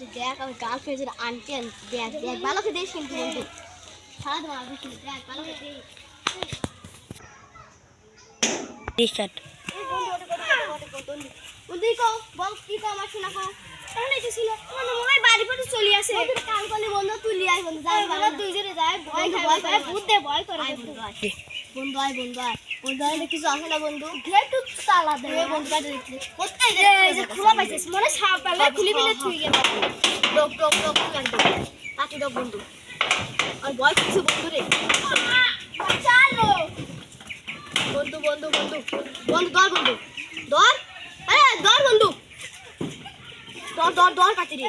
বন্ধু দেখ আমার গার্লফ্রেন্ডের আনটি আনছি দেখ দেখ ভালো করে দেখ কিন্তু বন্ধু সারা তোমার আগে কিন্তু দেখ ভালো করে দেখ বন্ধু। কো বল কি কো আমার শোনা কো তাহলে এটা ছিল মোবাইল বাড়ি পড়ে চলে আসে। বন্ধু বন্ধু যাই ভালো তুই যাই ভয় ভয় করে। ভূত ভয় করে বন্ধু। বন্ধু আয়। বন্ধু আয় বন্ধু আয়। কিছু আসে না বন্ধু। গেট তালা দে বন্ধু কাটে দিচ্ছি কোথায় রে এই যে খোলা পাইছিস মনে সাপ পালে খুলি ফেলে তুই গেল ডক ডক ডক কাটি ডক ডক বন্ধু। আর ভয় কিছু বন্ধু রে। চালো। বন্ধু বন্ধু বন্ধু। বন্ধু দর বন্ধু। দর আরে দর বন্ধু। দর দর দর কাটি রে।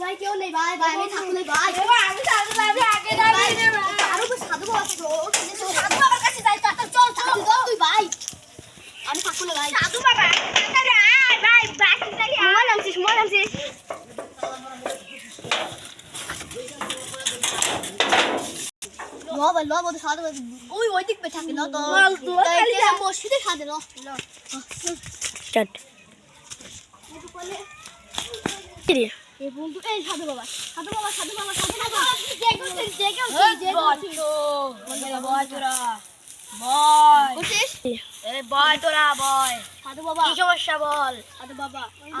ভাই কেউ নেই ভাই ভাই আমি থাকলে ভাই। আমি থাকলে আমি আগে যাবি আরও তো সাধু বাবা আছে ও সাধু বাবার কাছে যাই তা চল চল। তুই ভাই। আমি থাকলে ভাই। সাধু বাবা ভাই বাকি তাহলে মোবাইল আনছিস মোবাইল আনছিস। লব লব তো সাধু ওই ওই দিক পে থাকে না তো মসজিদে সাধে না স্টার্ট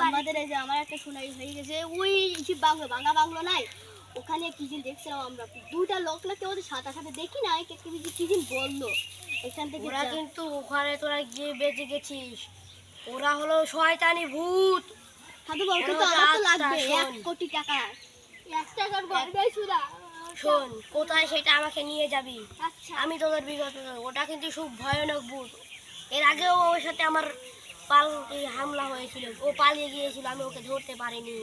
আমাদের এই যে আমার একটা সোনাই হয়ে গেছে ওই বাংলো ভাঙা বাংলো নাই। ওখানে কি দিন দেখছিলাম আমরা। দুটা লোক না কেউ ওদের সাথে সাথে দেখি না কে কি কি দিন বলল। এখান থেকে ওরা কিন্তু ওখানে তোরা গিয়ে বেঁচে গেছিস। ওরা হলো শয়তানি ভূত। সাধু বাবু কিন্তু আমার তো লাগবে এক শোন। কোটি টাকা। এক টাকার সুদা শোন কোথায় সেটা আমাকে নিয়ে যাবি? আচ্ছা। আমি তোদের বিগত ওটা কিন্তু খুব ভয়ানক বুট এর আগেও ওর সাথে আমার পাল হামলা হয়েছিল ও পালিয়ে গিয়েছিল আমি ওকে ধরতে পারিনি।